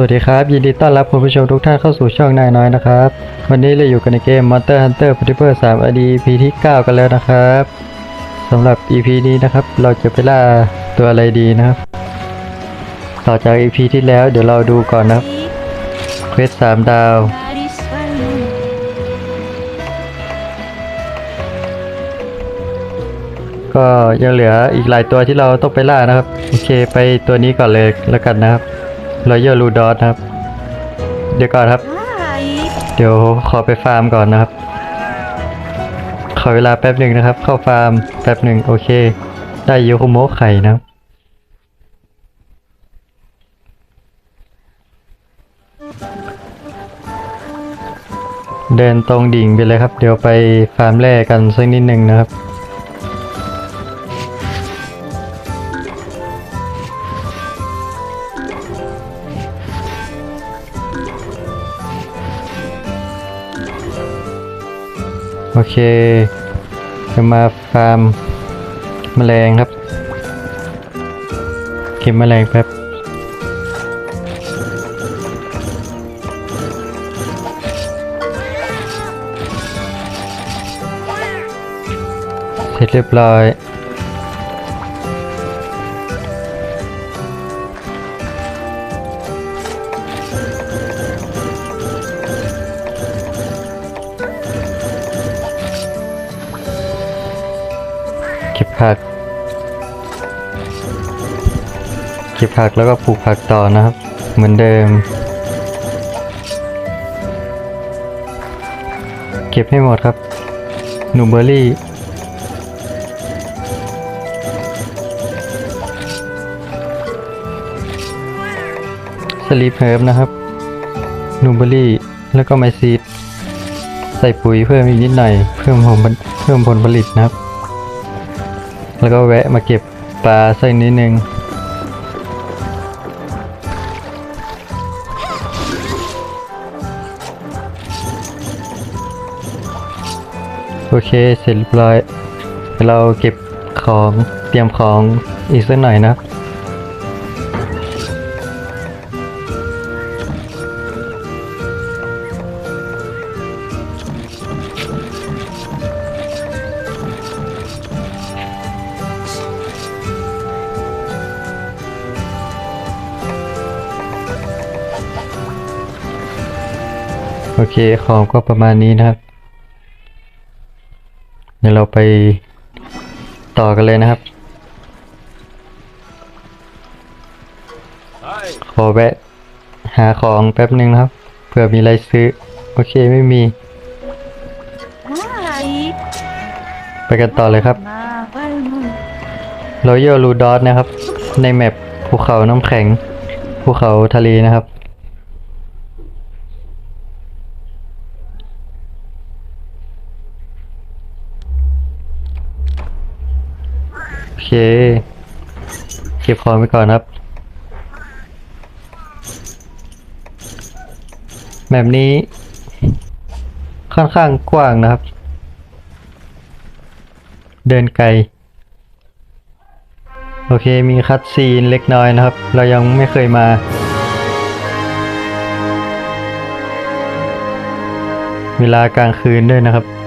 สวัสดีครับ ยินดีต้อนรับคุณผู้ชมทุกท่านเข้าสู่ช่องนายน้อยนะครับ วันนี้เราอยู่กันในเกม Monster Hunter p r e d a t o r 3 AD EP ที่ 9 กันแล้วนะครับสำหรับ EP นี้นะครับ เราจะไปล่าตัวอะไรดีนะครับ ต่อจาก EP ที่แล้วเดี๋ยวเราดูก่อนนะครับเควส3ดาว ก็ยังเหลืออีกหลายตัวที่เราต้องไปล่านะครับ โอเค ไปตัวนี้ก่อนเลยแล้วกันนะครับ Royal l u d o t นะครับ เดี๋ยวก่อนครับ เดี๋ยวขอไปฟาร์มก่อนนะครับ ขอเวลาแป๊บหนึ่งนะครับ เข้าฟาร์มแป๊บหนึ่งโอเค ได้ยูคุโมะไข่นะครับเดินตรงดิ่งไปเลยครับ เดี๋ยวไปฟาร์มแร่กันสักนิดหนึ่งนะครับ โอเค จะมาฟาร์มแมลงครับ เก็บแมลงแป๊บเสร็จเรียบร้อย ผัก เก็บผักแล้วก็ปลูกผักต่อนะครับ เหมือนเดิม เก็บให้หมดครับหนูเบอร์รี่สลีปเฮิร์บนะครับนูเบอรี่แล้วก็ไมซีดใส่ปุ๋ยเพิ่มอีกนิดหน่อย เพิ่มผลเพิ่มผลผลิตนะครับ แล้วก็แวะมาเก็บปลาสักนิดนึงโอเคเสร็จเรียบร้อยเราเก็บของเตรียมของอีกสักหน่อยนะ โอเคของก็ประมาณนี้นะครับ เดี๋ยวเราไปต่อกันเลยนะครับ ขอแวะหาของแป๊บหนึ่งนะครับ เผื่อมีอะไรซื้อ โอเคไม่มี ไปกันต่อเลยครับ Royal l u d o t นะครับ ในแมปภูเขาน้ำแข็ง ภูเขาทะเลนะครับ เค เก็บของไปก่อนครับ แบบนี้ค่อนข้างกว้างนะครับ เดินไกล โอเคมีคัดซีนเล็กน้อยนะครับ เรายังไม่เคยมา เวลากลางคืนด้วยนะครับ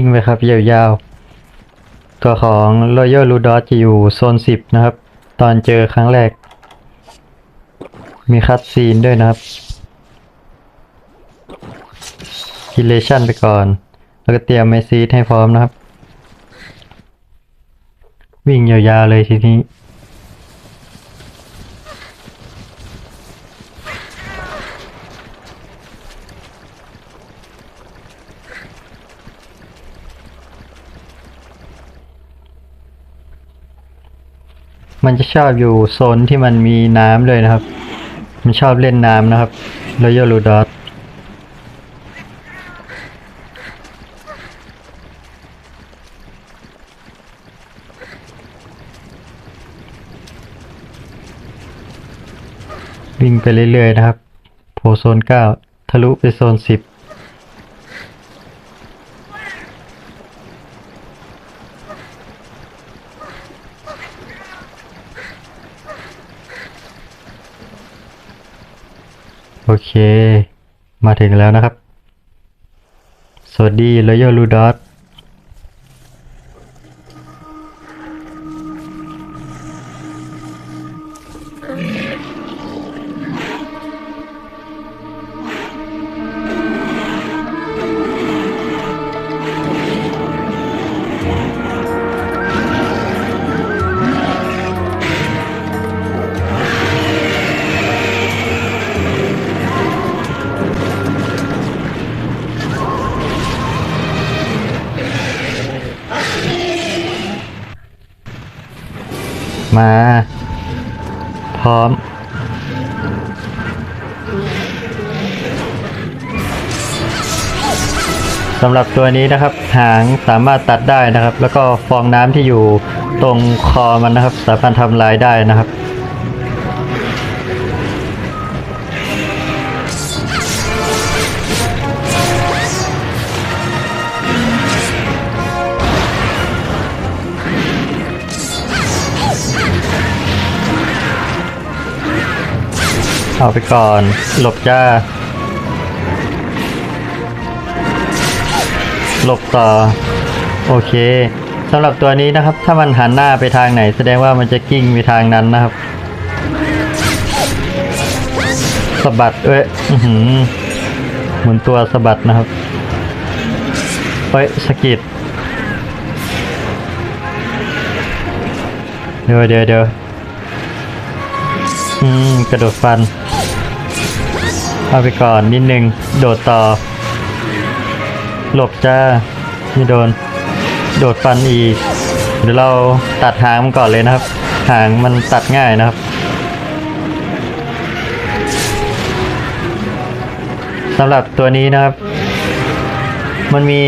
งไปครับ ยาวๆ ตัวของ Royal r u d o จะอยู่โซน 10 นะครับ ตอนเจอครั้งแรก มีคัดซีนด้วยนะครับกิเลชันไปก่อน แล้วก็เตรียมไมซีดให้พร้อมนะครับ วิ่งยาวๆเลยทีนี้ มันจะชอบอยู่โซนที่มันมีน้ำเลยนะครับ มันชอบเล่นน้ำนะครับรอยัลลูดอสวิ่งไปเรื่อยๆนะครับ โผโซน 9 ทะลุไปโซน 10 มาถึงแล้วนะครับ สวัสดี Royal l u d o t มา พร้อม สำหรับตัวนี้นะครับ หางสามารถตัดได้นะครับ แล้วก็ฟองน้ำที่อยู่ตรงคอมันนะครับ สามารถทำลายได้นะครับ เอาไปก่อน หลบจ้า หลบต่อ โอเคสำหรับตัวนี้นะครับ ถ้ามันหันหน้าไปทางไหน แสดงว่ามันจะกิ้งไปทางนั้นนะครับสะบัดเอ้ยอื้อหือหมุนตัวสะบัดนะครับเอ้ยสะกิดเดี๋ยวเดี๋ยวเดี๋ยวอืม กระโดดฟัน เอาไปก่อนนิดนึง โดดต่อ หลบจ้าไม่โดน โดดฟันอีก เดี๋ยวเราตัดหางมันก่อนเลยนะครับ หางมันตัดง่ายนะครับสำหรับตัวนี้นะครับ มันมี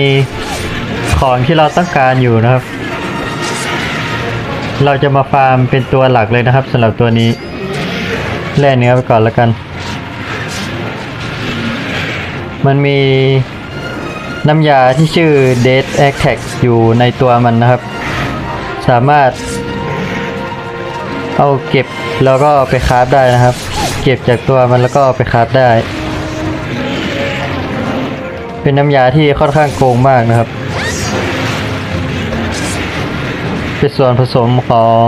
ของที่เราต้องการอยู่นะครับ เราจะมาฟาร์มเป็นตัวหลักเลยนะครับสำหรับตัวนี้ แล่เนื้อไปก่อนแล้วกัน มันมีน้ำยาที่ชื่อ Dead a t a c อยู่ในตัวมันนะครับ สามารถ เอาเก็บแล้วก็ไปคราฟได้นะครับ เก็บจากตัวมันแล้วก็ไปคราฟได้ เป็นน้ำยาที่ค่อนข้างโกงมากนะครับ เป็นส่วนผสมของ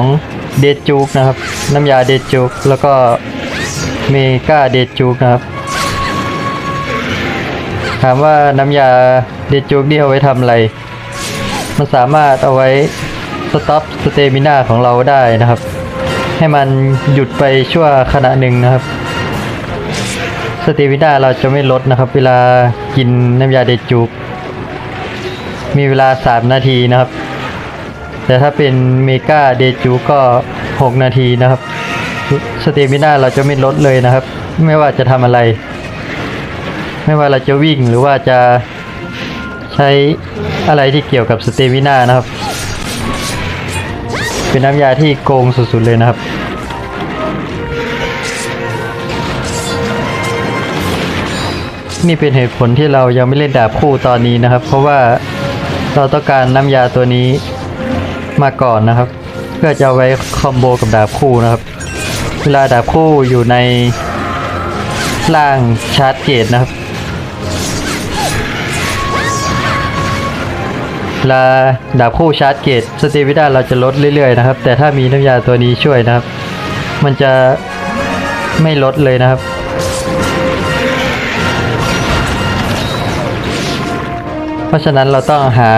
เดดจูกนะครับ น้ำยาเดดจูกแล้วก็เมกาเดดจูกนะครับ ถามว่าน้ำยาเดดจูกนี่เอาไว้ทำอะไร มันสามารถเอาไว้สต็อปสเตมิน่าของเราได้นะครับ ให้มันหยุดไปชั่วขณะหนึ่งนะครับสเตมิน่าเราจะไม่ลดนะครับ เวลากินน้ำยาเดดจูก มีเวลา 3 นาทีนะครับ แต่ถ้าเป็นเมกาเดจูก็ 6 นาทีนะครับสเตมิน่าเราจะไม่ลดเลยนะครับ ไม่ว่าจะทำอะไร ไม่ว่าเราจะวิ่งหรือว่าจะใช้อะไรที่เกี่ยวกับสเตมิน่านะครับ เป็นน้ำยาที่โกงสุดๆเลยนะครับนี่เป็นเหตุผลที่เรายังไม่เล่นดาบคู่ตอนนี้นะครับ เพราะว่าเราต้องการน้ำยาตัวนี้มาก่อนนะครับ เพื่อจะไว้คอมโบกับดาบคู่นะครับ เวลาดาบคู่อยู่ในล่างชาร์จเกตนะครับ เวลาดาบคู่ชาร์จเกตสเตวิด้าเราจะลดเรื่อยๆนะครับ แต่ถ้ามีน้ำยาตัวนี้ช่วยนะครับ มันจะไม่ลดเลยนะครับเพราะฉะนั้นเราต้องหา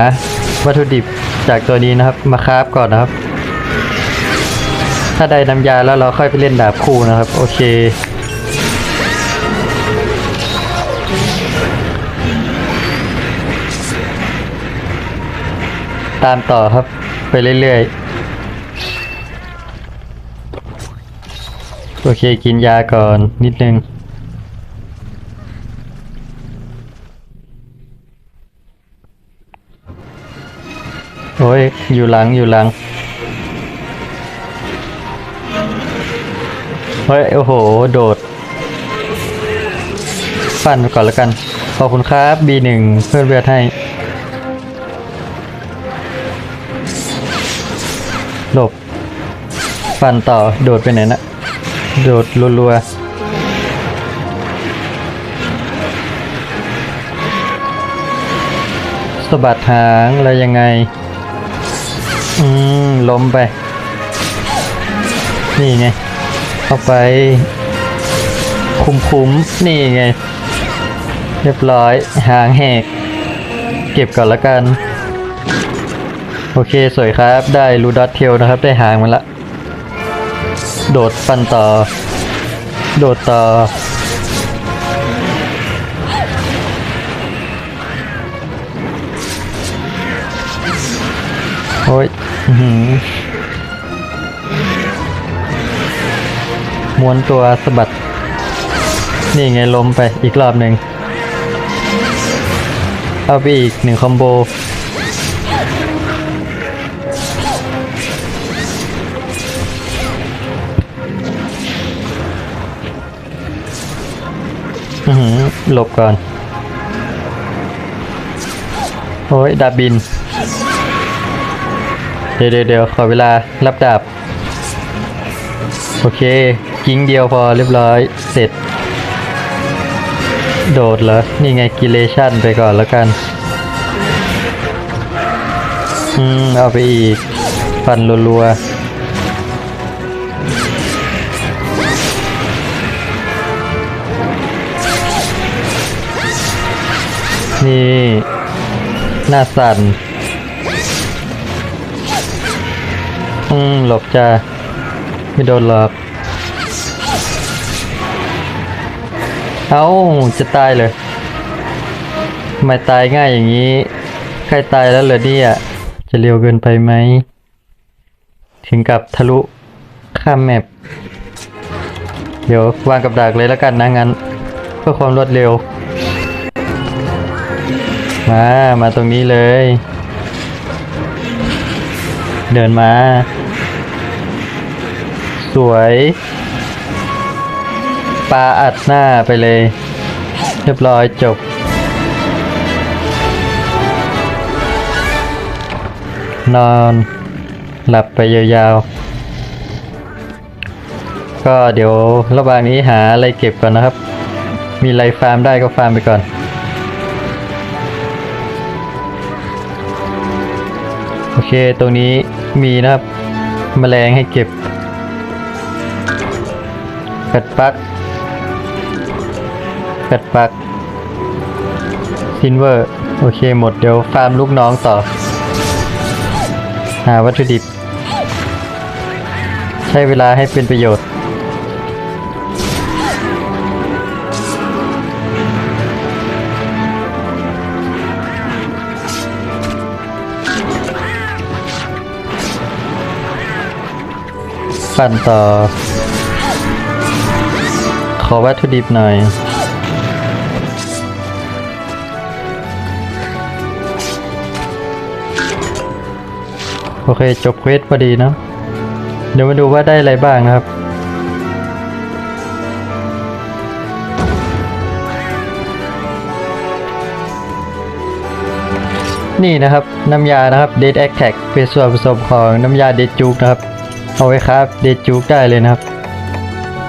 วัตถุดิบจากตัวนี้นะครับ มาคราฟก่อนนะครับ ถ้าได้น้ำยาแล้วเราค่อยไปเล่นดาบคู่นะครับ โอเค ตามต่อครับ ไปเรื่อยๆ โอเคกินยาก่อนนิดนึง โอ้ย อยู่หลังอยู่หลังเฮ้ย โอ้โห โดดฟันก่อนล้วกัน ขอบคุณครับ B1 เพื่อนเลือดให้ ฟันต่อโดดไปไหนนะ โดดรัวๆสะบัดหางแล้วยังไง อืม ล้มไป นี่ไงเข้าไป คุมคุมๆ นี่ไง เรียบร้อย หางแหก เก็บก่อนละกันโอเค สวยครับ ได้รูดอทเทลนะครับ ได้หางมันละ โดดฟันต่อ โดดต่อ โอ้ยหือม้วนตัวสะบัด นี่ไงล้มไปอีกรอบหนึ่ง เอาไปอีกหนึ่งคอมโบ หลบก่อน โอ้ยดาบบิน เดี๋ยวเดี๋ยวขอเวลารับดาบ โอเค กิ้งเดียวพอเรียบร้อย เสร็จ โดดเหรอ นี่ไงกิเลชันไปก่อนแล้วกัน อืม เอาไปอีก ฟันรัวๆ นี่ หน้าสั่นอืมหลบจ้าไม่โดนหรอกเอ้าจะตายเลยทำไมตายง่ายอย่างนี้ ใครตายแล้วเหรอเนี่ยจะเร็วเกินไปไหม ถึงกับทะลุข้ามแมปเดี๋ยววางกับดักเลยแล้วกันนะงั้น เพื่อความรวดเร็ว มามาตรงนี้เลย เดินมา สวยปลาอัดหน้าไปเลย เรียบร้อยจบ นอนหลับไปยาวๆ ก็เดี๋ยวระหว่างนี้หาอะไรเก็บก่อนนะครับ มีอะไรฟาร์มได้ก็ฟาร์มไปก่อน โอเคตรงนี้มีนะครับแมลงให้เก็บกัดปักกัดปักซินเวอร์ โอเคหมดเดี๋ยวฟาร์มลูกน้องต่อ หาวัตถุดิบ ใช้เวลาให้เป็นประโยชน์ ปั่นต่อ ขอวัตถุดิบหน่อยโอเค จบเควสพอดีเนาะเดี๋ยวมาดูว่าได้อะไรบ้างนะครับ นี่นะครับ น้ำยานะครับ Dead a t t a c เป็นส่วนผสมของน้ำยาเดจูกนะครับ เอาไว้ครับเดจูกได้เลยนะครับ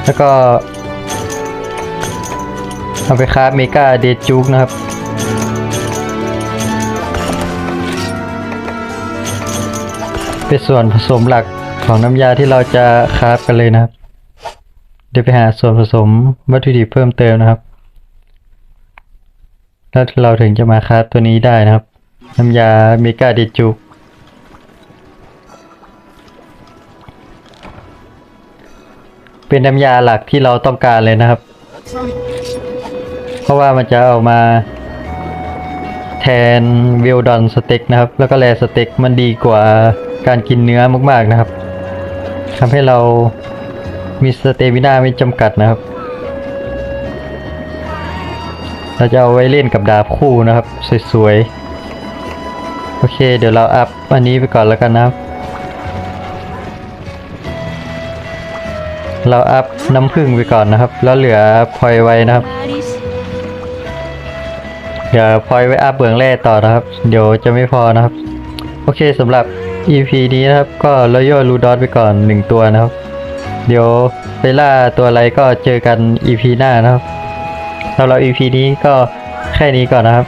แล้วก็เอาไปคราฟเมกาเดจูกนะครับ เป็นส่วนผสมหลักของน้ำยาที่เราจะคราฟกันเลยนะครับ เดี๋ยวไปหาส่วนผสมวัตถุดิบเพิ่มเติมนะครับ แล้วเราถึงจะมาคราฟตัวนี้ได้นะครับ น้ำยาเมกาเดจูก เป็นน้ำยาหลักที่เราต้องการเลยนะครับ เพราะว่ามันจะเอามา แทนวิลดอนสเต็กนะครับ แล้วก็แลสเต็กมันดีกว่าการกินเนื้อมากๆนะครับทำให้เรามีสเตมิน่าไม่จำกัดนะครับ เราจะเอาไว้เล่นกับดาบคู่นะครับ สวยๆ โอเค เดี๋ยวเราอัพอันนี้ไปก่อนแล้วกันนะครับ เราอัพน้ำผึ้งไปก่อนนะครับ แล้วเหลือพลอยไว้นะครับเดี๋ยวพลอยไว้อัพเบืองแร่ต่อนะครับ เดี๋ยวจะไม่พอนะครับ โอเคสำหรับ EP นี้นะครับ ก็ Royal l u d o t ไปก่อน 1 ตัวนะครับ เดี๋ยวไปล่าตัวอะไรก็เจอกัน EP หน้านะครับสำหรับ EP นี้ก็แค่นี้ก่อนนะครับ